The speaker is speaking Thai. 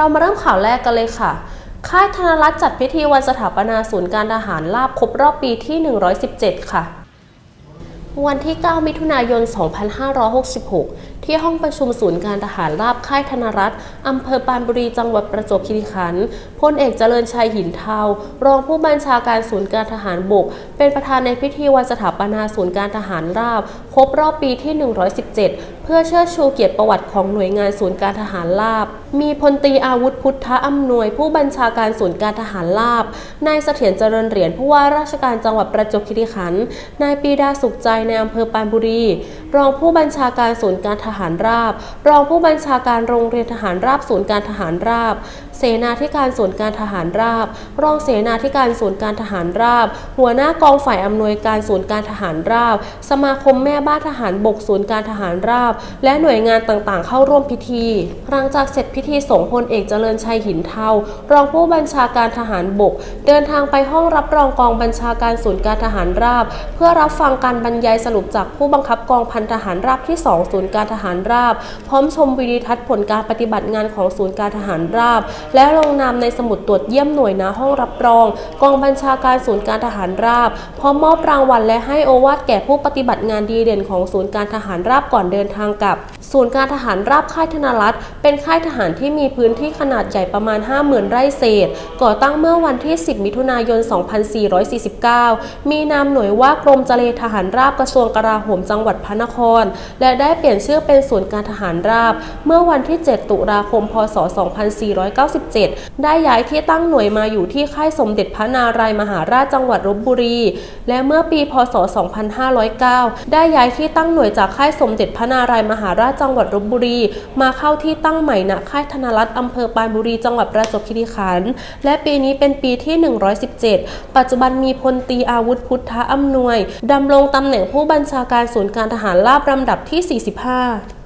เรามาเริ่มข่าวแรกกันเลยค่ะ ค่ายธนรัฐจัดพิธีวันสถาปนาศูนย์การทหารราบครบรอบปีที่ 117 ค่ะ วันที่ 9 มิถุนายน 2566 ที่ห้องประชุมศูนย์การทหารราบค่ายธนรัฐอำเภอปานบุรีจังหวัดประจวบคีรีขันธ์พลเอกเจริญชัยหินเทารองผู้บัญชาการศูนย์การทหารบก เป็นประธานในพิธีวันสถาปนาศูนย์การทหารราบ ครบรอบปีที่ 117 พื่อเชิดชูเกียรติประวัติของหน่วยงานศูนย์การทหารราบ มีพลตรีอาวุธพุทธอำนวย ผู้บัญชาการศูนย์การทหารราบ นายเสถียรเจริญเหรียญผู้ว่าราชการจังหวัดประจวบคีรีขันธ์ นายปีดาสุขใจในอำเภอปานบุรี รองผู้บัญชาการศูนย์การทหารราบ รองผู้บัญชาการโรงเรียนทหารราบศูนย์การทหารราบ เสนาธิการศูนย์การทหารราบ รองเสนาธิการศูนย์การทหารราบ หัวหน้ากองฝ่ายอำนวยการศูนย์การทหารราบ สมาคมแม่บ้านทหารบกศูนย์การทหารราบและหน่วยงานต่างๆ เข้าร่วมพิธี หลังจากเสร็จพิธีสงพลเอกเจริญชัยหินเทารองผู้บัญชาการทหารบก เดินทางไปห้องรับรองกองบัญชาการศูนย์การทหารราบ เพื่อรับฟังการบรรยายสรุปจากผู้บังคับกองพันทหารราบที่ 2 ศูนย์การทหารราบ พร้อมชมวิดีทัศน์ผลการปฏิบัติงานของศูนย์การทหารราบ และลงนามในสมุดตรวจเยี่ยมหน่วยนาห้องรับรอง กองบัญชาการศูนย์การทหารราบพร้อมมอบรางวัลและให้โอวาทแก่ผู้ปฏิบัติงานดีเด่นของศูนย์การทหารราบก่อนเดินทางกับ ศูนย์การทหารราบค่ายธนรัตน์เป็นค่ายทหารที่มีพื้นที่ขนาดใหญ่ประมาณ 50,000 ไร่เศษ ก่อตั้งเมื่อวันที่ 10 มิถุนายน 2449 มีนามหน่วยว่ากรมเจรทหารราบกระทรวงกลาโหมจังหวัดพระนคร และได้เปลี่ยนชื่อเป็นศูนย์การทหารราบ เมื่อวันที่ 7 ตุลาคม พศ 2497 ได้ย้ายที่ตั้งหน่วยมาอยู่ที่ค่ายสมเด็จพระนารายมหาราชจังหวัดลบบุรี และเมื่อปี พศ 2509 ได้ย้ายที่ตั้งหน่วยจากค่ายสมเด็จพระนารายมหาราชจังหวัดลบบุรี มาเข้าที่ตั้งใหม่ณค่ายธนรัตน์อำเภอปานบุรี จังหวัดประจวบคีรีขันธ์และปีนี้เป็นปีที่ 117 ปัจจุบันมีพลตรีอาวุธพุทธอำนวยดำรงตำแหน่งผู้บัญชาการศูนย์การทหารราบลำดับที่ 45